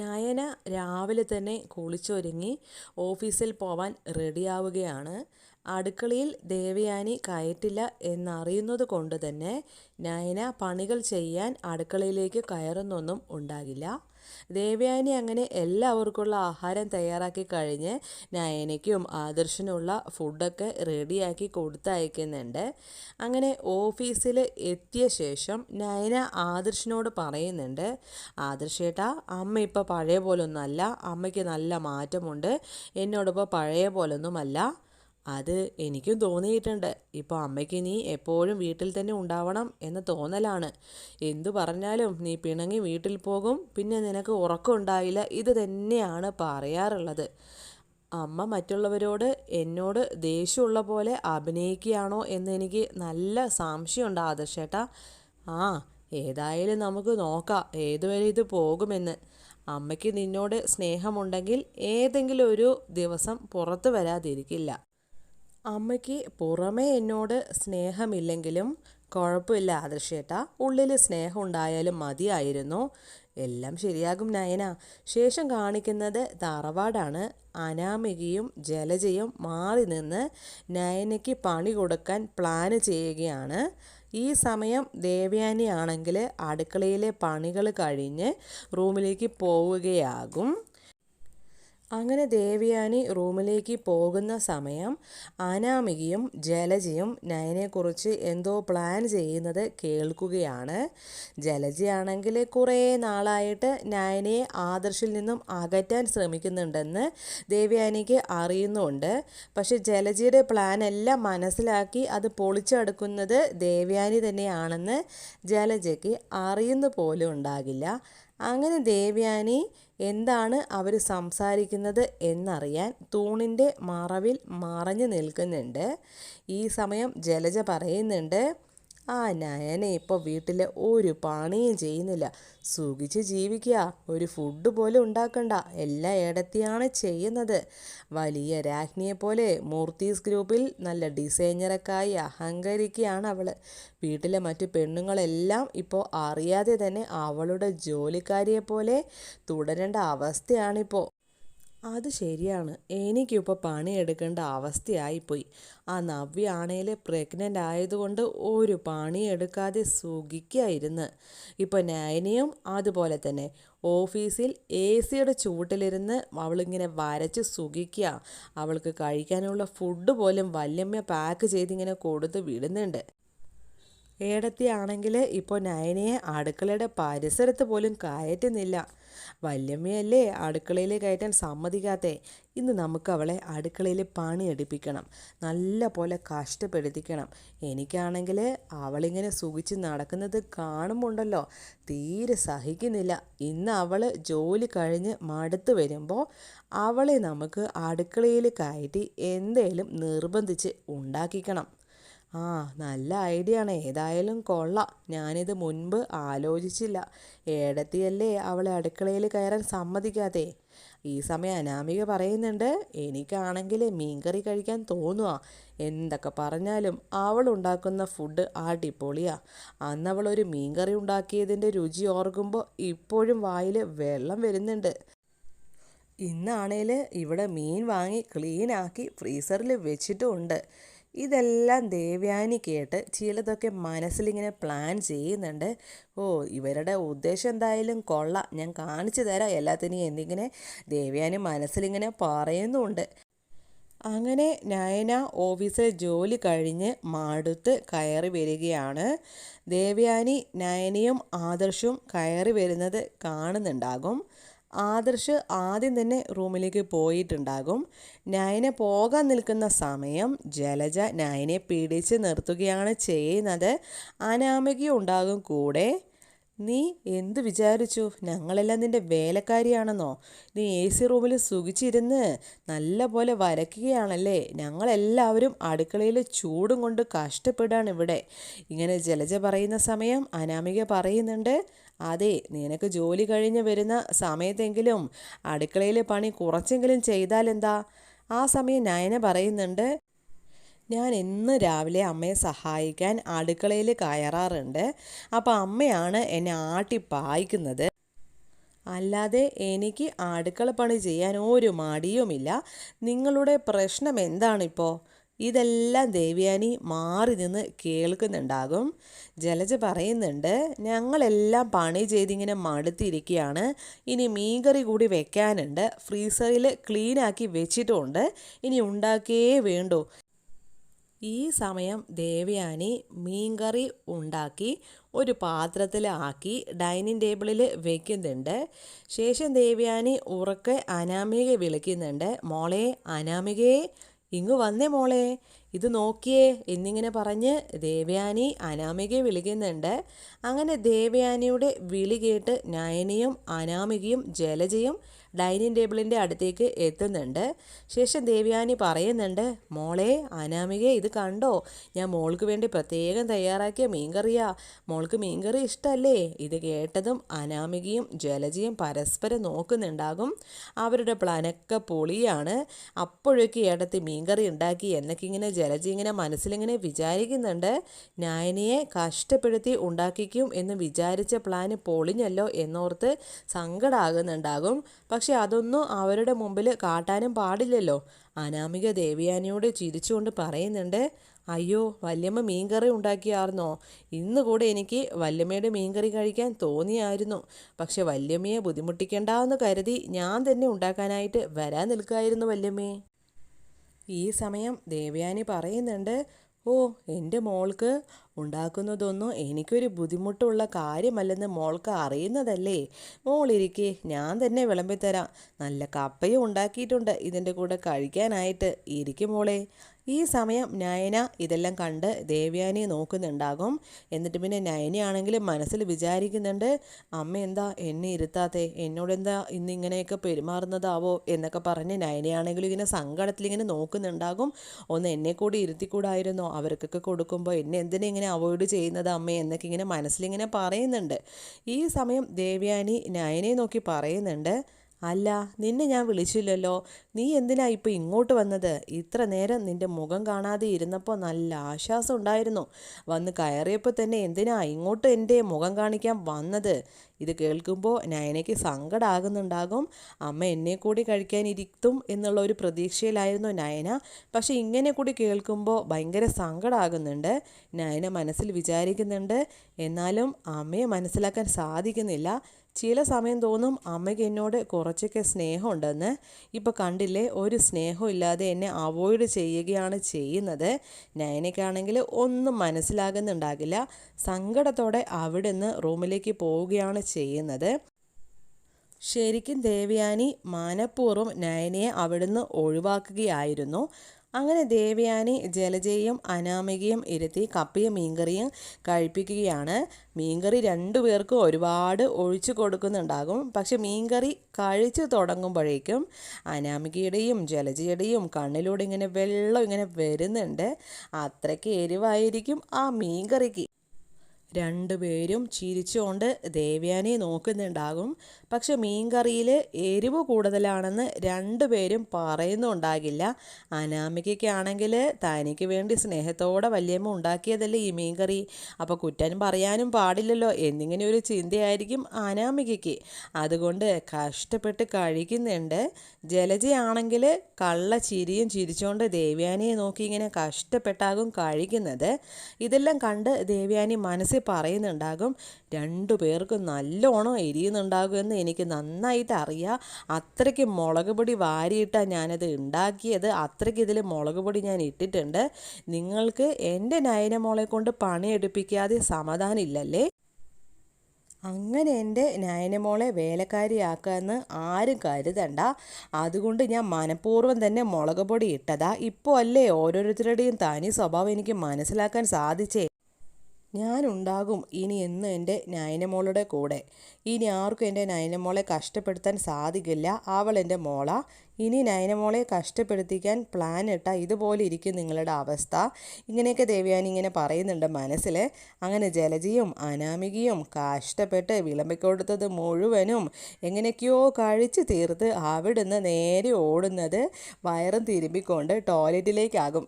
നയന രാവിലെ തന്നെ കുളിച്ചൊരുങ്ങി ഓഫീസിൽ പോവാൻ റെഡിയാവുകയാണ്. അടുക്കളയിൽ ദേവയാനി കയറ്റില്ല എന്നറിയുന്നത് കൊണ്ട് തന്നെ നയന പണികൾ ചെയ്യാൻ അടുക്കളയിലേക്ക് കയറുന്നൊന്നും ഉണ്ടാകില്ല. ദേവയാനി അങ്ങനെ എല്ലാവർക്കുള്ള ആഹാരം തയ്യാറാക്കി കഴിഞ്ഞ് നയനയ്ക്കും ആദർശനുമുള്ള ഫുഡൊക്കെ റെഡിയാക്കി കൊടുത്തയക്കുന്നുണ്ട്. അങ്ങനെ ഓഫീസിൽ എത്തിയ ശേഷം നയന ആദർശനോട് പറയുന്നുണ്ട് ആദർശേട്ടാ അമ്മ ഇപ്പോൾ പഴയ പോലൊന്നുമല്ല. അമ്മയ്ക്ക് നല്ല മാറ്റമുണ്ട്. എന്നോടിപ്പോൾ പഴയ പോലൊന്നുമല്ല. അത് എനിക്കും തോന്നിയിട്ടുണ്ട്. ഇപ്പോൾ അമ്മയ്ക്ക് നീ എപ്പോഴും വീട്ടിൽ തന്നെ ഉണ്ടാവണം എന്ന തോന്നലാണ്. എന്തു പറഞ്ഞാലും നീ പിണങ്ങി വീട്ടിൽ പോകും. പിന്നെ നിനക്ക് ഉറക്കം ഉണ്ടായില്ല. ഇത് തന്നെയാണ് പറയാറുള്ളത്. അമ്മ മറ്റുള്ളവരോട് എന്നോട് ദേഷ്യമുള്ള പോലെ അഭിനയിക്കുകയാണോ എന്ന് എനിക്ക് നല്ല സംശയമുണ്ട് ആദർശേട്ടാ. ആ ഏതായാലും നമുക്ക് നോക്കാം ഏതുവരെ ഇത് പോകുമെന്ന്. അമ്മയ്ക്ക് നിന്നോട് സ്നേഹമുണ്ടെങ്കിൽ ഏതെങ്കിലും ഒരു ദിവസം പുറത്തു വരാതിരിക്കില്ല. അമ്മയ്ക്ക് പുറമേ എന്നോട് സ്നേഹമില്ലെങ്കിലും കുഴപ്പമില്ല ആദർശേട്ട. ഉള്ളിൽ സ്നേഹം ഉണ്ടായാലും മതിയായിരുന്നു. എല്ലാം ശരിയാകും നയന. ശേഷം കാണിക്കുന്നത് തറവാടാണ്. അനാമികയും ജലജയും മാറി നിന്ന് നയനയ്ക്ക് പണി കൊടുക്കാൻ പ്ലാൻ ചെയ്യുകയാണ്. ഈ സമയം ദേവയാനി ആണെങ്കിൽ അടുക്കളയിലെ പണികൾ കഴിഞ്ഞ് റൂമിലേക്ക് പോവുകയാകും. അങ്ങനെ ദേവയാനി റൂമിലേക്ക് പോകുന്ന സമയം അനാമികയും ജലജയും നയനെക്കുറിച്ച് എന്തോ പ്ലാൻ ചെയ്യുന്നത് കേൾക്കുകയാണ്. ജലജയാണെങ്കിൽ കുറേ നാളായിട്ട് നയനയെ ആദർശിൽ നിന്നും അകറ്റാൻ ശ്രമിക്കുന്നുണ്ടെന്ന് ദേവയാനിക്ക് അറിയുന്നുണ്ട്. പക്ഷെ ജലജയുടെ പ്ലാൻ എല്ലാം മനസ്സിലാക്കി അത് പൊളിച്ചെടുക്കുന്നത് ദേവയാനി തന്നെയാണെന്ന് ജലജയ്ക്ക് അറിയുന്ന പോലും ഉണ്ടാകില്ല. അങ്ങനെ ദേവയാനി എന്താണ് അവർ സംസാരിക്കുന്നത് എന്നറിയാൻ തൂണിന്റെ മറവിൽ മറഞ്ഞു നിൽക്കുന്നുണ്ട്. ഈ സമയം ജലജ പറയുന്നുണ്ട് ആ നയനെ ഇപ്പോൾ വീട്ടിൽ ഒരു പണിയും ചെയ്യുന്നില്ല. സുഖിച്ച് ജീവിക്കുക ഒരു ഫുഡ് പോലും ഉണ്ടാക്കണ്ട. എല്ലാം ഇടത്തെയാണ് ചെയ്യുന്നത്. വലിയ രാജ്ഞിയെ പോലെ മൂർത്തീസ് ഗ്രൂപ്പിൽ നല്ല ഡിസൈനറൊക്കെയായി അഹങ്കരിക്കുകയാണ് അവൾ വീട്ടിലെ മറ്റു പെണ്ണുങ്ങളെല്ലാം ഇപ്പോൾ അറിയാതെ തന്നെ അവളുടെ ജോലിക്കാരിയെ പോലെ തുടരേണ്ട അവസ്ഥയാണിപ്പോൾ അത് ശരിയാണ്. എനിക്കിപ്പോൾ പണിയെടുക്കേണ്ട അവസ്ഥയായിപ്പോയി. ആ നവ്യ ആണേൽ പ്രഗ്നന്റ് ആയതുകൊണ്ട് ഒരു പണിയെടുക്കാതെ സുഖിക്കായിരുന്നു. ഇപ്പോൾ നയനയും അതുപോലെ തന്നെ. ഓഫീസിൽ എ സിയുടെ ചൂട്ടിലിരുന്ന് അവളിങ്ങനെ വരച്ച് സുഖിക്കുക അവൾക്ക് കഴിക്കാനുള്ള ഫുഡ് പോലും വല്യമ്മ പാക്ക് ചെയ്തിങ്ങനെ കൊടുത്ത് വിടുന്നുണ്ട്. ഏടത്തിയാണെങ്കിൽ ഇപ്പോൾ നയനയെ അടുക്കളയുടെ പരിസരത്ത് പോലും കയറ്റുന്നില്ല. വല്യമ്മയല്ലേ അടുക്കളയിൽ കയറ്റാൻ സമ്മതിക്കാത്തേ? ഇന്ന് നമുക്ക് അവളെ അടുക്കളയിൽ പണിയെടുപ്പിക്കണം നല്ല പോലെ കഷ്ടപ്പെടുത്തിക്കണം. എനിക്കാണെങ്കിൽ അവളിങ്ങനെ സുഖിച്ച് നടക്കുന്നത് കാണുമ്പോണ്ടല്ലോ. തീരെ സഹിക്കുന്നില്ല. ഇന്ന് അവൾ ജോലി കഴിഞ്ഞ് മടുത്ത് വരുമ്പോൾ അവളെ നമുക്ക് അടുക്കളയിൽ കയറ്റി എന്തേലും നിർബന്ധിച്ച് ഉണ്ടാക്കിക്കണം. ആ നല്ല ഐഡിയ ആണ് ഏതായാലും കൊള്ളാം. ഞാനിത് മുൻപ് ആലോചിച്ചില്ല. ഏടത്തിയല്ലേ അവളെ അടുക്കളയിൽ കയറാൻ സമ്മതിക്കാതെ ഈ സമയം അനാമിക പറയുന്നുണ്ട് എനിക്കാണെങ്കിൽ മീൻകറി കഴിക്കാൻ തോന്നുക. എന്തൊക്കെ പറഞ്ഞാലും അവൾ ഉണ്ടാക്കുന്ന ഫുഡ് അടിപൊളിയാ. ഒരു മീൻകറി ഉണ്ടാക്കിയതിന്റെ രുചി ഓർക്കുമ്പോൾ ഇപ്പോഴും വായിൽ വെള്ളം വരുന്നുണ്ട്. ഇന്നാണേൽ ഇവിടെ മീൻ വാങ്ങി ക്ലീനാക്കി ഫ്രീസറിൽ വെച്ചിട്ടുമുണ്ട് ഇതെല്ലാം ദേവ്യാനി കേട്ട് ചിലതൊക്കെ മനസ്സിലിങ്ങനെ പ്ലാൻ ചെയ്യുന്നുണ്ട്. ഓ ഇവരുടെ ഉദ്ദേശം എന്തായാലും കൊള്ളാം. ഞാൻ കാണിച്ചു തരാം. എല്ലാത്തിനെയും എന്നിങ്ങനെ ദേവ്യാനി മനസ്സിലിങ്ങനെ പറയുന്നുണ്ട്. അങ്ങനെ നയന ഓഫീസിലെ ജോലി കഴിഞ്ഞ് മടുത്ത് കയറി വരികയാണ്. ദേവ്യാനി നയനയും ആദർശവും കയറി വരുന്നത് കാണുന്നുണ്ടാകും. ആദർശ് ആദ്യം തന്നെ റൂമിലേക്ക് പോയിട്ടുണ്ടാകും. നയനെ പോകാൻ നിൽക്കുന്ന സമയം ജലജ നയനെ പിടിച്ച് നിർത്തുകയാണ് ചെയ്യുന്നത്. അനാമികയുണ്ടാകും കൂടെ. നീ എന്ത് വിചാരിച്ചു? ഞങ്ങളെല്ലാം നിന്റെ വേലക്കാരിയാണെന്നോ? നീ എ സി റൂമിൽ സുഖിച്ചിരുന്ന് നല്ല പോലെ വരയ്ക്കുകയാണല്ലേ ഞങ്ങളെല്ലാവരും അടുക്കളയിൽ ചൂടും കൊണ്ട് കഷ്ടപ്പെടാണ് ഇവിടെ. ഇങ്ങനെ ജലജ പറയുന്ന സമയം അനാമിക പറയുന്നുണ്ട് അതെ നിനക്ക് ജോലി കഴിഞ്ഞ് വരുന്ന സമയത്തെങ്കിലും അടുക്കളയിലെ പണി കുറച്ചെങ്കിലും ചെയ്താലെന്താ ആ സമയം നയന പറയുന്നുണ്ട് ഞാൻ എന്ന് രാവിലെ അമ്മയെ സഹായിക്കാൻ അടുക്കളയിൽ കയറാറുണ്ട്. അപ്പോൾ അമ്മയാണ് എന്നെ ആട്ടി പായിക്കുന്നത്. അല്ലാതെ എനിക്ക് അടുക്കള പണി ചെയ്യാൻ ഒരു മടിയുമില്ല. നിങ്ങളുടെ പ്രശ്നം എന്താണിപ്പോൾ ഇതെല്ലാം ദേവ്യാനി മാറി നിന്ന് കേൾക്കുന്നുണ്ടാകും. ജലജ പറയുന്നുണ്ട് ഞങ്ങളെല്ലാം പണി ചെയ്തിങ്ങനെ മടുത്തിരിക്കുകയാണ് ഇനി മീൻകറി കൂടി വെക്കാനുണ്ട്. ഫ്രീസറിൽ ക്ലീനാക്കി വെച്ചിട്ടുമുണ്ട് ഇനി ഉണ്ടാക്കിയേ വേണ്ടൂ. ഈ സമയം ദേവയാനി മീൻകറി ഉണ്ടാക്കി ഒരു പാത്രത്തിലാക്കി ഡൈനിങ് ടേബിളിൽ വെക്കുന്നുണ്ട്. ശേഷം ദേവയാനി ഉറക്കെ അനാമികയെ വിളിക്കുന്നുണ്ട്. മോളെ അനാമികയെ ഇങ്ങ് വന്നേ മോളെ. ഇത് നോക്കിയേ എന്നിങ്ങനെ പറഞ്ഞ് ദേവയാനി അനാമികയെ വിളിക്കുന്നുണ്ട്. അങ്ങനെ ദേവയാനിയുടെ വിളി കേട്ട് നയനിയും അനാമികയും ജലജയും ഡൈനിങ് ടേബിളിന്റെ അടുത്തേക്ക് എത്തുന്നുണ്ട്. ശേഷം ദേവ്യാനി പറയുന്നുണ്ട് മോളെ അനാമിക ഇത് കണ്ടോ? ഞാൻ മോൾക്ക് വേണ്ടി പ്രത്യേകം തയ്യാറാക്കിയ മീൻകറിയാ. മോൾക്ക് മീൻകറി ഇഷ്ടമല്ലേ ഇത് കേട്ടതും അനാമികയും ജലജയും പരസ്പരം നോക്കുന്നുണ്ടാകും. അവരുടെ പ്ലാനൊക്കെ പൊളിയാണ്. അപ്പോഴൊക്കെ ഇടത്ത് മീൻകറി ഉണ്ടാക്കി എന്നൊക്കെ ഇങ്ങനെ ജലജ ഇങ്ങനെ മനസ്സിലിങ്ങനെ വിചാരിക്കുന്നുണ്ട്. നായനിയെ കഷ്ടപ്പെടുത്തി ഉണ്ടാക്കിക്കും എന്ന് വിചാരിച്ച പ്ലാന് പൊളിഞ്ഞല്ലോ എന്നോർത്ത് സങ്കടമാകുന്നുണ്ടാകും അതൊന്നും അവരുടെ മുമ്പിൽ കാട്ടാനും പാടില്ലല്ലോ. അനാമിക ദേവിയാനിയോട് ചിരിച്ചുകൊണ്ട് പറയുന്നുണ്ട് അയ്യോ വല്യമ്മ മീൻകറി ഉണ്ടാക്കിയാർന്നോ? ഇന്ന് കൂടെ എനിക്ക് വല്യമ്മയുടെ മീൻകറി കഴിക്കാൻ തോന്നിയായിരുന്നു. പക്ഷെ വല്യമ്മയെ ബുദ്ധിമുട്ടിക്കണ്ടെന്ന് കരുതി ഞാൻ തന്നെ ഉണ്ടാക്കാനായിട്ട് വരാൻ നിൽക്കായിരുന്നു വല്യമ്മേ. ഈ സമയം ദേവയാനി പറയുന്നുണ്ട് ഓ എന്റെ മോൾക്ക് ഉണ്ടാക്കുന്നതൊന്നും എനിക്കൊരു ബുദ്ധിമുട്ടുള്ള കാര്യമല്ലെന്ന് മോൾക്ക് അറിയുന്നതല്ലേ? മോളിരിക്കെ ഞാൻ തന്നെ വിളമ്പിത്തരാം നല്ല കപ്പയും ഉണ്ടാക്കിയിട്ടുണ്ട് ഇതിന്റെ കൂടെ കഴിക്കാനായിട്ട്. ഇരിക്കും മോളെ. ഈ സമയം നയന ഇതെല്ലാം കണ്ട് ദേവ്യാനിയെ നോക്കുന്നുണ്ടാകും. എന്നിട്ട് പിന്നെ നയനയാണെങ്കിലും മനസ്സിൽ വിചാരിക്കുന്നുണ്ട് അമ്മ എന്താ എന്നെ ഇരുത്താത്തേ? എന്നോടെന്താ ഇന്നിങ്ങനെയൊക്കെ പെരുമാറുന്നതാവോ? എന്നൊക്കെ പറഞ്ഞ് നയനയാണെങ്കിലും ഇങ്ങനെ സങ്കടത്തിൽ ഇങ്ങനെ നോക്കുന്നുണ്ടാകും. ഒന്ന് എന്നെ കൂടി ഇരുത്തിക്കൂടായിരുന്നോ? അവർക്കൊക്കെ കൊടുക്കുമ്പോൾ എന്നെ എന്തിനാ ഇങ്ങനെ അവോയ്ഡ് ചെയ്യുന്നത് അമ്മ എന്നൊക്കെ ഇങ്ങനെ മനസ്സിലിങ്ങനെ പറയുന്നുണ്ട്. ഈ സമയം ദേവ്യാനി നയനെ നോക്കി പറയുന്നുണ്ട് അല്ല നിന്നെ ഞാൻ വിളിച്ചില്ലല്ലോ. നീ എന്തിനാ ഇപ്പോൾ ഇങ്ങോട്ട് വന്നത്? ഇത്ര നേരം നിന്റെ മുഖം കാണാതെ ഇരുന്നപ്പോൾ നല്ല ആശ്വാസം ഉണ്ടായിരുന്നു. വന്ന് കയറിയപ്പോൾ തന്നെ എന്തിനാ ഇങ്ങോട്ട് എന്റെ മുഖം കാണിക്കാൻ വന്നത്? ഇത് കേൾക്കുമ്പോൾ നയനയ്ക്ക് സങ്കടമാകുന്നുണ്ടാകും അമ്മ എന്നെ കൂടി കഴിക്കാൻ എന്നുള്ള ഒരു പ്രതീക്ഷയിലായിരുന്നു നയന. പക്ഷെ ഇങ്ങനെ കൂടി കേൾക്കുമ്പോൾ ഭയങ്കര സങ്കടമാകുന്നുണ്ട് നയന മനസ്സിൽ വിചാരിക്കുന്നുണ്ട്. എന്നാലും അമ്മയെ മനസ്സിലാക്കാൻ സാധിക്കുന്നില്ല. ചില സമയം തോന്നും അമ്മയ്ക്ക് എന്നോട് കുറച്ചൊക്കെ സ്നേഹമുണ്ടെന്ന്. ഇപ്പോൾ കണ്ടില്ലേ ഒരു സ്നേഹം ഇല്ലാതെ എന്നെ അവോയ്ഡ് ചെയ്യുകയാണ് ചെയ്യുന്നത്. നയനയ്ക്കാണെങ്കിൽ ഒന്നും മനസ്സിലാകുന്നുണ്ടാകില്ല. സങ്കടത്തോടെ അവിടുന്ന് റൂമിലേക്ക് പോവുകയാണ് ചെയ്യുന്നത്. ശരിക്കും ദേവയാനി മാനപൂർവം നയനയെ അവിടുന്ന് ഒഴിവാക്കുകയായിരുന്നു. അങ്ങനെ ദേവയാനി ജലജയും അനാമികയും ഇരുത്തി കപ്പിയും മീൻകറിയും കഴിപ്പിക്കുകയാണ്. മീൻകറി രണ്ടു പേർക്കും ഒരുപാട് ഒഴിച്ചു കൊടുക്കുന്നുണ്ടാകും. പക്ഷെ മീൻകറി കഴിച്ചു തുടങ്ങുമ്പോഴേക്കും അനാമികയുടെയും ജലജയുടെയും കണ്ണിലൂടെ ഇങ്ങനെ വെള്ളം ഇങ്ങനെ വരുന്നുണ്ട്. അത്രയ്ക്ക് എരിവായിരിക്കും ആ മീൻകറിക്ക്. രണ്ടുപേരും ചിരിച്ചുകൊണ്ട് ദേവ്യാനെ നോക്കുന്നുണ്ടാകും. പക്ഷെ മീൻകറിയിൽ എരിവ് കൂടുതലാണെന്ന് രണ്ടുപേരും പറയുന്നുണ്ടാകില്ല. അനാമികയ്ക്കാണെങ്കിൽ തനിക്ക് വേണ്ടി സ്നേഹത്തോടെ വല്യമ്മ ഉണ്ടാക്കിയതല്ലേ ഈ മീൻകറി. അപ്പോൾ കുറ്റം പറയാനും പാടില്ലല്ലോ എന്നിങ്ങനെ ഒരു ചിന്തയായിരിക്കും അനാമികയ്ക്ക്. അതുകൊണ്ട് കഷ്ടപ്പെട്ട് കഴിക്കുന്നുണ്ട്. ജലജയാണെങ്കിൽ കള്ള ചിരിയും ചിരിച്ചുകൊണ്ട് ദേവ്യാനിയെ നോക്കി ഇങ്ങനെ കഷ്ടപ്പെട്ടാകും കഴിക്കുന്നത്. ഇതെല്ലാം കണ്ട് ദേവ്യാനി മനസ്സിൽ പറയുന്നുണ്ടാകും. രണ്ടു പേർക്കും നല്ലോണം എരിയുന്നുണ്ടാകുമെന്ന് എനിക്ക് നന്നായിട്ട് അറിയാം. അത്രയ്ക്ക് മുളക് പൊടി വാരിയിട്ടാണ് ഞാനത് ഉണ്ടാക്കിയത്. അത്രയ്ക്ക് ഇതിൽ മുളക് പൊടി ഞാൻ ഇട്ടിട്ടുണ്ട്. നിങ്ങൾക്ക് എന്റെ നയനമോളെ കൊണ്ട് പണിയെടുപ്പിക്കാതെ സമാധാനമില്ലല്ലേ അങ്ങനെ എന്റെ നയനമോളെ വേലക്കാരിയാക്കാമെന്ന് ആരും കരുതണ്ട. അതുകൊണ്ട് ഞാൻ മനഃപൂർവം തന്നെ മുളക് പൊടി ഇട്ടതാ. ഇപ്പോൾ അല്ലേ ഓരോരുത്തരുടെയും തനി സ്വഭാവം എനിക്ക് മനസ്സിലാക്കാൻ സാധിച്ചേ? ഞാനുണ്ടാകും ഇനി എന്നും എന്റെ നയനമോളുടെ കൂടെ. ഇനി ആർക്കും എന്റെ നയനമോളെ കഷ്ടപ്പെടുത്താൻ സാധിക്കില്ല. അവൾ എന്റെ മോള. ഇനി നയനമോളെ കഷ്ടപ്പെടുത്തിക്കാൻ പ്ലാൻ ഇട്ടാൽ ഇതുപോലെ ഇരിക്കും നിങ്ങളുടെ അവസ്ഥ. ഇങ്ങനെയൊക്കെ ദേവയാനി ഇങ്ങനെ പറയുന്നുണ്ട് മനസ്സിൽ. അങ്ങനെ ജലജിയും അനാമികയും കഷ്ടപ്പെട്ട് വിളമ്പിക്കൊടുത്തത് മുഴുവനും എങ്ങനെയൊക്കെയോ കഴിച്ച് തീർത്ത് അവിടുന്ന് നേരെ ഓടുന്നത് വയറും തിരുമ്പിക്കൊണ്ട് ടോയ്ലറ്റിലേക്കാകും